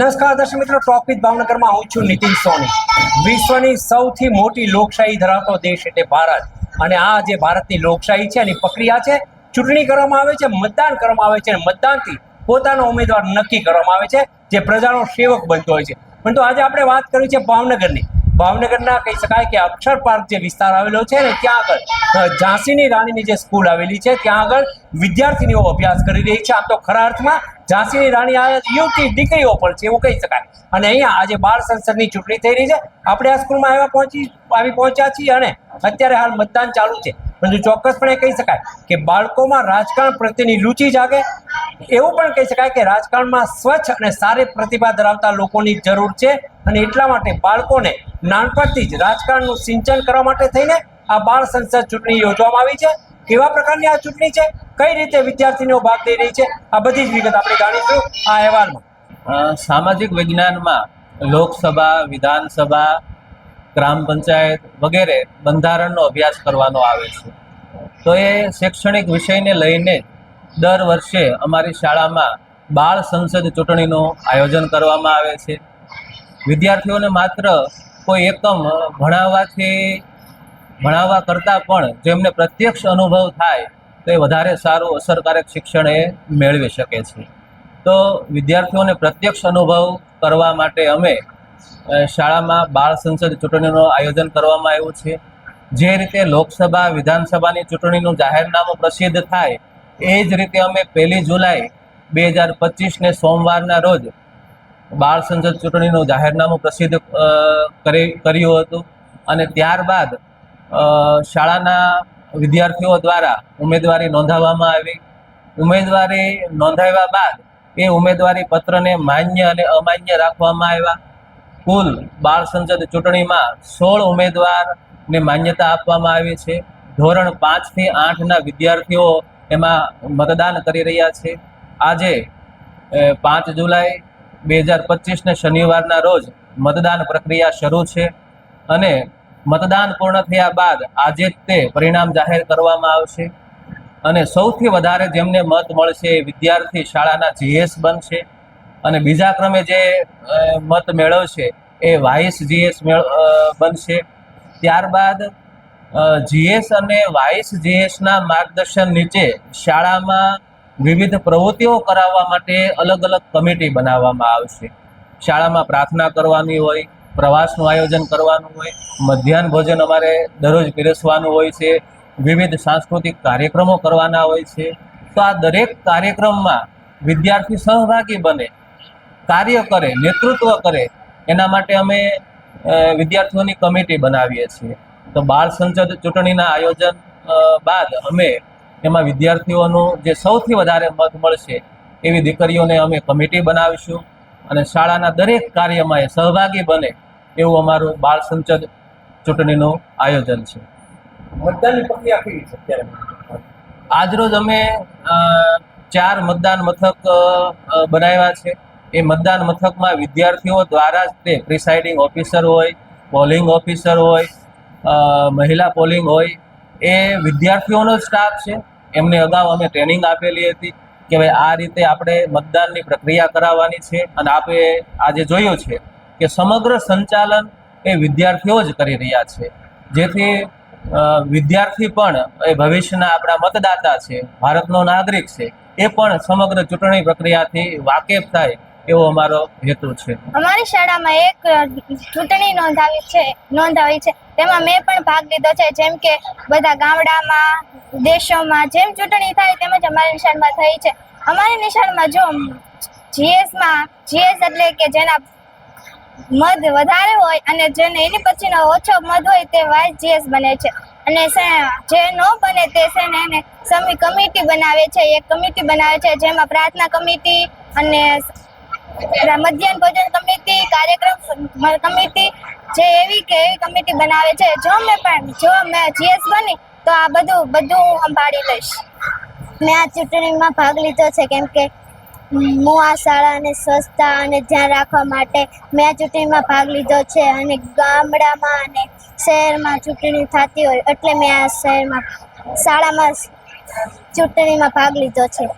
નમસ્કાર દર્શક મિત્રો ટોપિક ભાવનગરમાં હું છું નીતિન સોની. વિશ્વની સૌથી મોટી લોકશાહી ધરાવતો દેશ એટલે ભારત. અને આ જે ભારતની લોકશાહી છે, એની પ્રક્રિયા છે, ચૂંટણી કરવામાં આવે છે, મતદાન કરવામાં આવે છે, અને મતદાનથી પોતાનો ઉમેદવાર નક્કી કરવામાં આવે છે, જે પ્રજાનો સેવક બનતો હોય છે. પરંતુ આજે આપણે વાત કરવી છે ભાવનગરની. ભાવનગરના કહી શકાય કે અક્ષર પાર્ક જે વિસ્તાર આવેલો છે ને, ત્યાં આગળ ઝાંસીની રાણીની જે સ્કૂલ આવેલી છે, ત્યાં આગળ વિદ્યાર્થીનીઓ અભ્યાસ કરી રહી છે. આમ તો ખરા અર્થમાં ઝાંસીની રાણી આ યુવતી દીકરીઓ પણ છે, એવું કહી શકાય. અને અહીંયા આજે બાળ સંસદની ચૂંટણી થઈ રહી છે. આપણે આ સ્કૂલમાં આવ્યા પહોંચી, આવી પહોંચ્યા છીએ અને અત્યારે હાલ મતદાન ચાલુ છે. પરંતુ ચોક્કસપણે કહી શકાય કે બાળકોમાં રાજકારણ પ્રત્યેની રુચિ જાગે. એવું પણ કહી શકાય કે રાજકારણમાં સ્વચ્છ અને સારી પ્રતિભા ધરાવતા લોકોની જરૂર છે અને એટલા માટે બાળકોને નાનપણથી જ રાજકારણનું સિંચન કરવા માટે થઈને આ બાળ સંસદ ચૂંટણી યોજવામાં આવી છે. કેવા પ્રકારની આ ચૂંટણી છે? કઈ રીતે વિદ્યાર્થીનીઓ ભાગ લઈ રહી છે? આ બધી જ વિગત આપણે જાણીશું આ અહેવાલમાં. સામાજિક વિજ્ઞાનમાં લોકસભા, વિધાનસભા ગ્રામ પંચાયત વગેરે બંધારણનો અભ્યાસ કરવાનો આવે છે. તો એ શૈક્ષણિક વિષયને લઈને દર વર્ષે અમારી શાળામાં બાળ સંસદ ચૂંટણીનું આયોજન કરવામાં આવે છે. વિદ્યાર્થીઓને માત્ર કોઈ એકમ ભણાવવાથી ભણાવવા કરતાં પણ જેમને પ્રત્યક્ષ અનુભવ થાય, તો એ વધારે સારું અસરકારક શિક્ષણ એ મેળવી શકે છે. તો વિદ્યાર્થીઓને પ્રત્યક્ષ અનુભવ કરવા માટે અમે શાળામાં બાળ સંસદ ચૂંટણીનું આયોજન કરવામાં આવ્યું છે. જે રીતે લોકસભા, વિધાનસભાની ચૂંટણીનું જાહેરનામું પ્રસિદ્ધ થાય, એ જ રીતે અમે પહેલી જુલાઈ બે હજાર પચીસને સોમવારના રોજ બાળ સંસદ ચૂંટણીનું જાહેરનામું પ્રસિદ્ધ કરી, કર્યું હતું. અને ત્યારબાદ શાળાના વિદ્યાર્થીઓ દ્વારા ઉમેદવારી નોંધાવવામાં આવી. ઉમેદવારી નોંધાવ્યા બાદ એ ઉમેદવારી પત્રને માન્ય અને અમાન્ય રાખવામાં આવ્યા. કુલ બાળ સંસદ ચૂંટણીમાં સોળ ઉમેદવારને માન્યતા આપવામાં આવી છે. ધોરણ પાંચથી આઠના વિદ્યાર્થીઓ એમાં મતદાન કરી રહ્યા છે. આજે પાંચ જુલાઈ બે હજાર પચીસને શનિવારના રોજ મતદાન પ્રક્રિયા શરૂ છે અને મતદાન પૂર્ણ થયા બાદ આજે જ તે પરિણામ જાહેર કરવામાં આવશે અને સૌથી વધારે જેમને મત મળશે એ વિદ્યાર્થી શાળાના જીએસ બનશે. અને બીજા ક્રમે જે મત મેળવશે એ વાઇસ જીએસ બનશે. ત્યારબાદ જીએસ અને વાઇસ જીએસના માર્ગદર્શન નીચે શાળામાં વિવિધ પ્રવૃત્તિઓ કરાવવા માટે અલગ અલગ કમિટી બનાવવામાં આવશે. શાળામાં પ્રાર્થના કરવાની હોય, પ્રવાસનું આયોજન કરવાનું હોય, મધ્યાહન ભોજન અમારે દરરોજ પીરસવાનું હોય છે, વિવિધ સાંસ્કૃતિક કાર્યક્રમો કરવાના હોય છે. તો આ દરેક કાર્યક્રમમાં વિદ્યાર્થી સહભાગી બને કાર્ય કરે નેતૃત્વ કરે એના માટે અમે વિદ્યાર્થીઓની કમિટી બનાવીએ છીએ. તો બાળ સંસદ ચૂંટણીના આયોજન બાદ અમે એમાં વિદ્યાર્થીઓનું જે સૌથી વધારે મત મળશે એવી દીકરીઓને અમે કમિટી બનાવીશું અને શાળાના દરેક કાર્યમાં એ સહભાગી બને એવું અમારું બાળ સંસદ ચૂંટણીનું આયોજન છે. મતદાનની પ્રક્રિયા કેવી છે અત્યારે? આજરોજ અમે ચાર મતદાન મથક બનાવ્યા છે. એ મતદાન મથકમાં વિદ્યાર્થીઓ દ્વારા જ તે પ્રિસાઇડિંગ ઓફિસર હોય, પોલિંગ ઓફિસર હોય મહિલા પોલિંગ હોય, એ વિદ્યાર્થીઓનો સ્ટાફ છે. એમને અગાઉ અમે ટ્રેનિંગ આપેલી હતી કે ભાઈ આ રીતે આપણે મતદાનની પ્રક્રિયા કરાવવાની છે અને આપે આજે જોયું છે કે સમગ્ર સંચાલન એ વિદ્યાર્થીઓ જ કરી રહ્યા છે. જેથી વિદ્યાર્થી પણ એ ભવિષ્યના આપણા મતદાતા છે, ભારતનો નાગરિક છે, એ પણ સમગ્ર ચૂંટણી પ્રક્રિયાથી વાકેફ થાય એવો અમારો હેતુ છે. અમારી શાળામાં એક ચૂંટણી નોંધાવી છે નોંધાવી છે. તેમાં મેં પણ ભાગ લીધો છે, જેમ કે બધા ગામડામાં, દેશોમાં જેમ ચૂંટણી થાય તેમજ અમારી નિશાળમાં થઈ છે. અમારી નિશાળમાં જો જીએસમાં, જીએસ એટલે કે જેના મધ વધારે હોય અને જેને એની પછીનો ઓછો મધ હોય તે વાઇસ જીએસ બને છે. અને જે ન બને તે છે ને એને સમી કમિટી બનાવે છે. એક કમિટી બનાવે છે જેમાં પ્રાર્થના કમિટી અને મધ્યાહન ભોજન કમિટી કાર્યક્રમ કમિટી જે એવી કે એવી કમિટી બનાવે છે. જો મેં પણ, જો મેં જીએસ બની, તો આ બધું બધું હું સંભાળી લઈશ. મેં આ ચૂંટણીમાં ભાગ લીધો છે, કેમ કે હું આ શાળાને સ્વચ્છતા અને ધ્યાન રાખવા માટે મેં આ ચૂંટણીમાં ભાગ લીધો છે અને ગામડામાં અને શહેરમાં ચૂંટણી થતી હોય, એટલે મેં આ શહેરમાં, શાળામાં ચૂંટણીમાં ભાગ લીધો છે.